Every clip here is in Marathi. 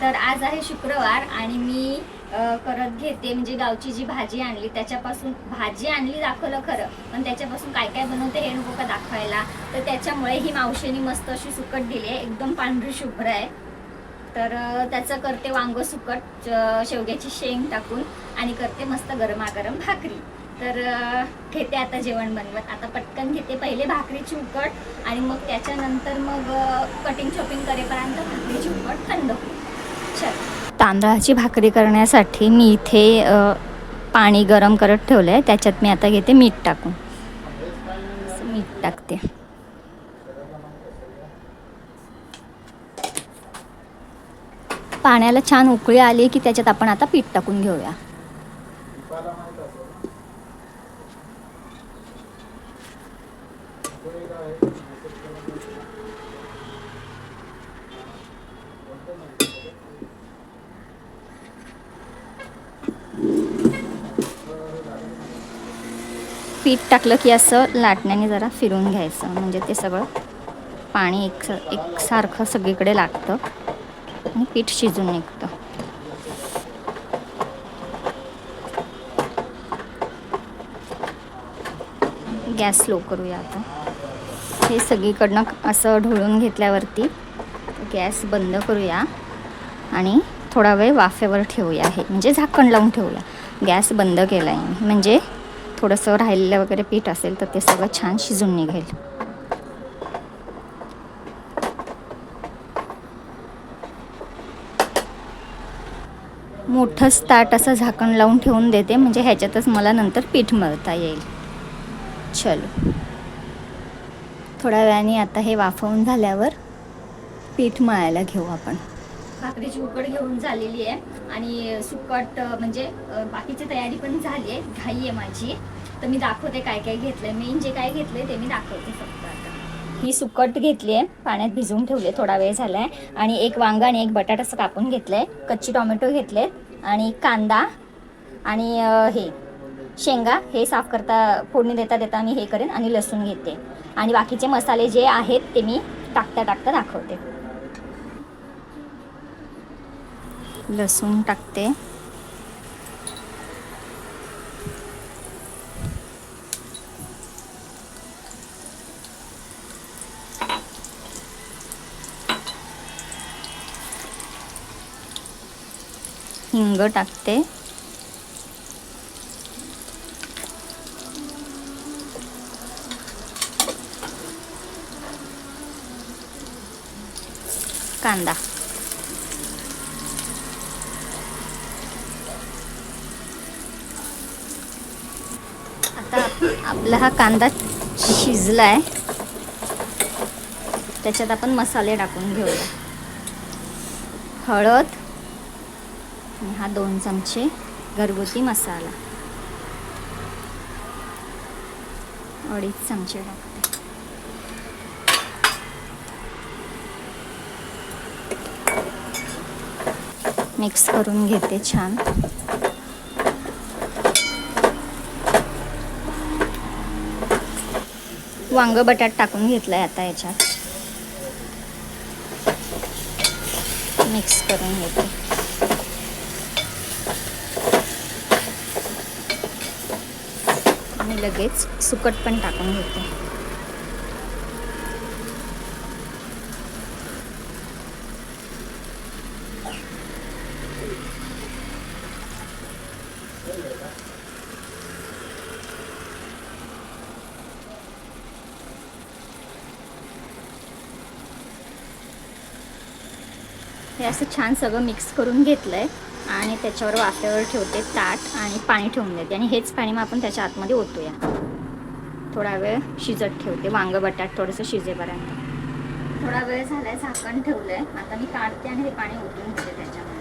तर आज आहे शुक्रवार आणि मी करत घेते म्हणजे गावची जी भाजी आणली त्याच्यापासून भाजी आणली दाखवलं खरं पण त्याच्यापासून काय काय बनवते हे नको का दाखवायला? तर त्याच्यामुळे ही मावशीने मस्त अशी सुकट दिली आहे एकदम पांढरी शुभ्र आहे. तर त्याचं करते वांग सुकट शेवग्याची शेंग टाकून आणि करते मस्त गरमागरम भाकरी. तर घेते आता जेवण बनवत. आता पटकन घेते पहिले भाकरीची उकट आणि मग त्याच्यानंतर मग कटिंग शॉपिंग करेपर्यंत भाकरीची उकट थंड होईल. तांदळाची भाकरी करण्यासाठी मी इथे पाणी गरम करत ठेवलं आहे त्याच्यात मी आता घेते मीठ टाकून. मीठ टाकते. पाण्याला छान उकळी आली की त्याच्यात आपण आता पीठ टाकून घेऊया. पीठ टाकलं की असं लाटण्याने जरा फिरून घ्यायचं. म्हणजे ते सगळं पाणी एक एकसारखं सगळीकडे लागतं आणि पीठ शिजून निघतं. गॅस स्लो करूया आता. हे सगळीकडनं असं ढोळून घेतल्यावरती गॅस बंद करूया आणि थोडा वेळ वाफेवर ठेवूया हे. म्हणजे झाकण लावून ठेवूया. गॅस बंद केला आहे म्हणजे थोडंसं राहिलेलं वगैरे पीठ असेल तर ते सगळं छान शिजून निघेल. मोठंच ताट असं झाकण लावून ठेवून देते म्हणजे ह्याच्यातच मला नंतर पीठ मळता येईल. चलो. थोड्या वेळाने आता हे वाफवून झाल्यावर पीठ मळायला घेऊ आपण. भाकरीची उकड घेऊन झालेली आहे. आणि सुकट म्हणजे बाकीची तयारी पण झाली आहे. घाई आहे माझी. तर मी दाखवते काय काय घेतलंय. मेन जे काय घेतलंय ते मी दाखवते फक्त आता. ही सुकट घेतली आहे. पाण्यात भिजवून ठेवले. थोडा वेळ झालाय. आणि एक वांगा आणि एक बटाटा असं कापून घेतलंय. कच्ची टोमॅटो घेतले आणि कांदा आणि हे शेंगा हे साफ करता फोडणी देता देता मी हे करेन आणि लसूण घेते. आणि बाकीचे मसाले जे आहेत ते मी टाकता टाकता दाखवते. लसूण टाकते. हिंग टाकते. कांदा आता आपला हा कांदा शिजला आहे त्याच्यात आपण मसाले टाकून घेऊया. हळद आणि हा दोन चमचे घरगुती मसाला. अडीच चमचे टाकते. मिक्स करून घेते छान. वांग बटाट टाकून घेतलंय आता याच्यात. मिक्स करून घेते. आणि लगेच सुकट पण टाकून घेते. हे असं छान सगळं मिक्स करून घेतलं आहे आणि त्याच्यावर वाफ्यावर ठेवते ताट आणि पाणी ठेवून देते. आणि हेच पाणी मग आपण त्याच्या आतमध्ये ओतूया. थोडा वेळ शिजत ठेवते. वांग बटाट थोडंसं शिजेपर्यंत. थोडा वेळ झाला आहे झाकण ठेवलंय. आता मी काढते आणि हे पाणी ओतून घेते त्याच्यामध्ये.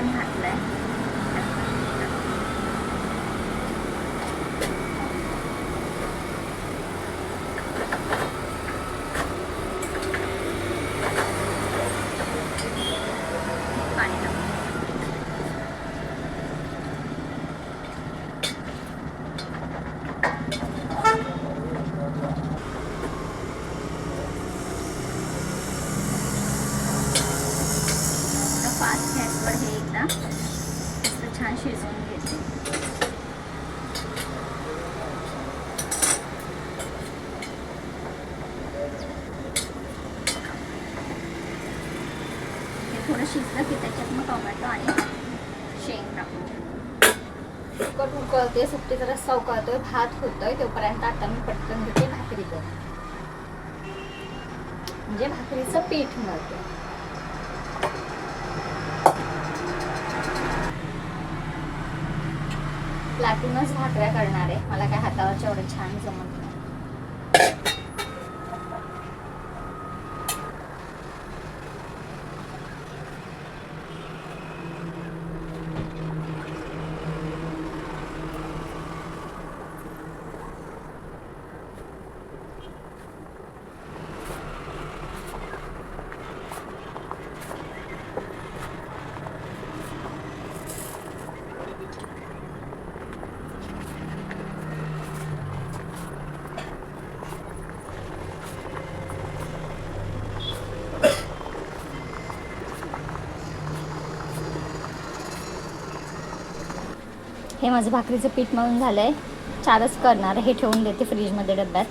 ันหัดเลย थोडं शिजलं की त्याच्यात मग टोमॅटो आणि शेंग टाकून सुकट उकळते सुकटीचा रस्सा उकळतोय भात होतोय तोपर्यंत आता मी पटकन घेते भाकरी कर म्हणजे भाकरीचं पीठ मिळते. लाटूनच भाकऱ्या करणार आहे. मला काय हातावरच्या एवढं छान जमत नाही. हे माझं भाकरीचं पीठ मळून झालं आहे चारच करणार हे ठेवून देते फ्रीजमध्ये डब्यात.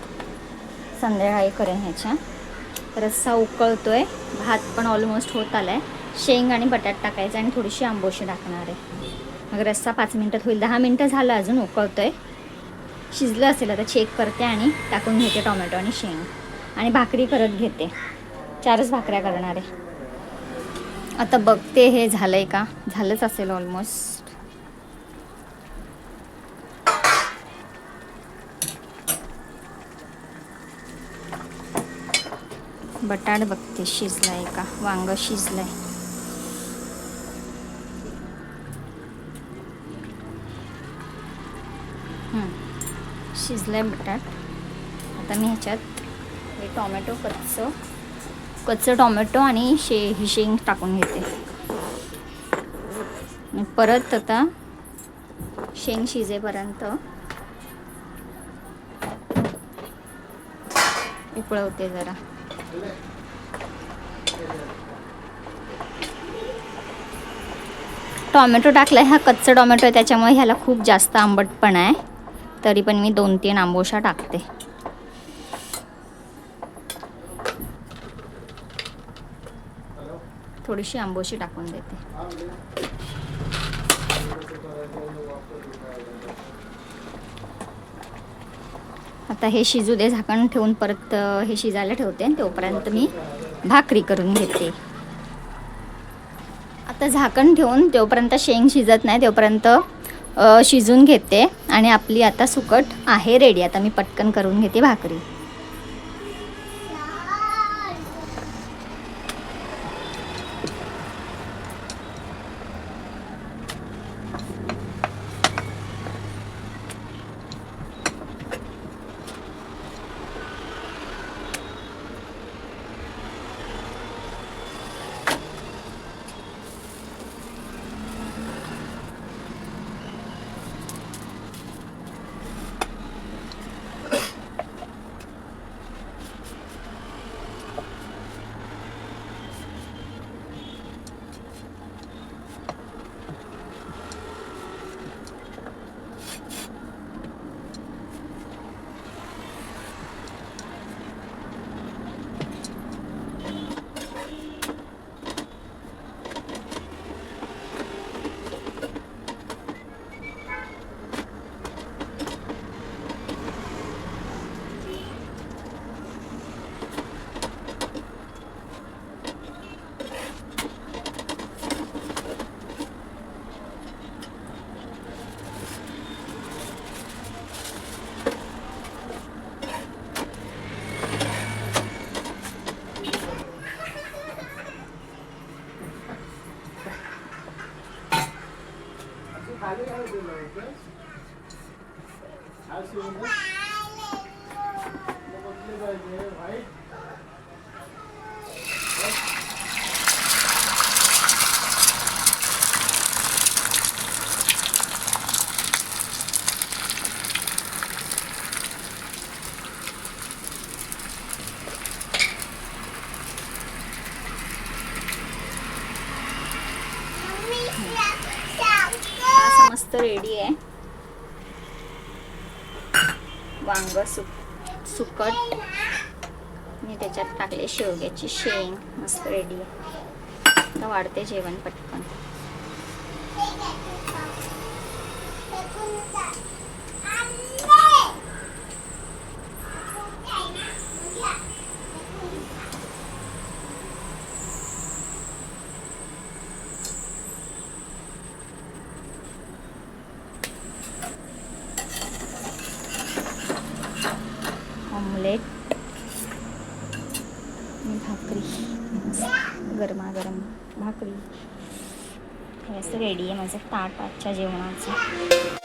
संध्याकाळी करेन ह्याच्या. रस्सा उकळतो आहे भात पण ऑलमोस्ट होत आला आहे शेंग आणि बटाट टाकायचं आणि थोडीशी आंबोशी टाकणार आहे. मग रस्सा पाच मिनटात होईल. दहा मिनटं झालं अजून उकळतो आहे शिजलं असेल आता चेक करते आणि टाकून घेते टोमॅटो आणि शेंग. आणि भाकरी करत घेते. चारच भाकऱ्या करणार आहे. आता बघते हे झालं आहे का? झालंच असेल ऑलमोस्ट बटाट बघते शिजलाय का? वांग आहे शिजलं आहे बटाट आता मी ह्याच्यात हे टॉमॅटो कच्चं कच्चं टॉमॅटो आणि शे ही शेंग टाकून घेते. परत आता शेंग शिजेपर्यंत उकळवते जरा. टॉमॅटो टाकला हा कच्चा टॉमॅटो आहे त्याच्यामुळे ह्याला खूप जास्त आंबटपणा आहे. तरी पण मी दोन तीन आंबोशा टाकते. थोडीशी आंबोशी टाकून देते. आता हे शिजू दे झाकण ठेवून परत हे शिजायला ठेवते आणि तोपर्यंत मी भाकरी करून घेते. आता झाकण ठेवून तोपर्यंत शेंग शिजत नाही तोपर्यंत शिजून घेते. आणि आपली आता सुकट आहे रेडी आता मी पटकन करून घेते भाकरी. असं मस्त रेडी आहे. वांग सुक सुकट. मी त्याच्यात टाकले शेवग्याची शेंग. मस्त रेडी आहे. आता वाढते जेवण पटकन. ऑमलेट भाकरी. गरमागरम भाकरी. हे असं रेडी आहे माझं ताट आजच्या जेवणाचं.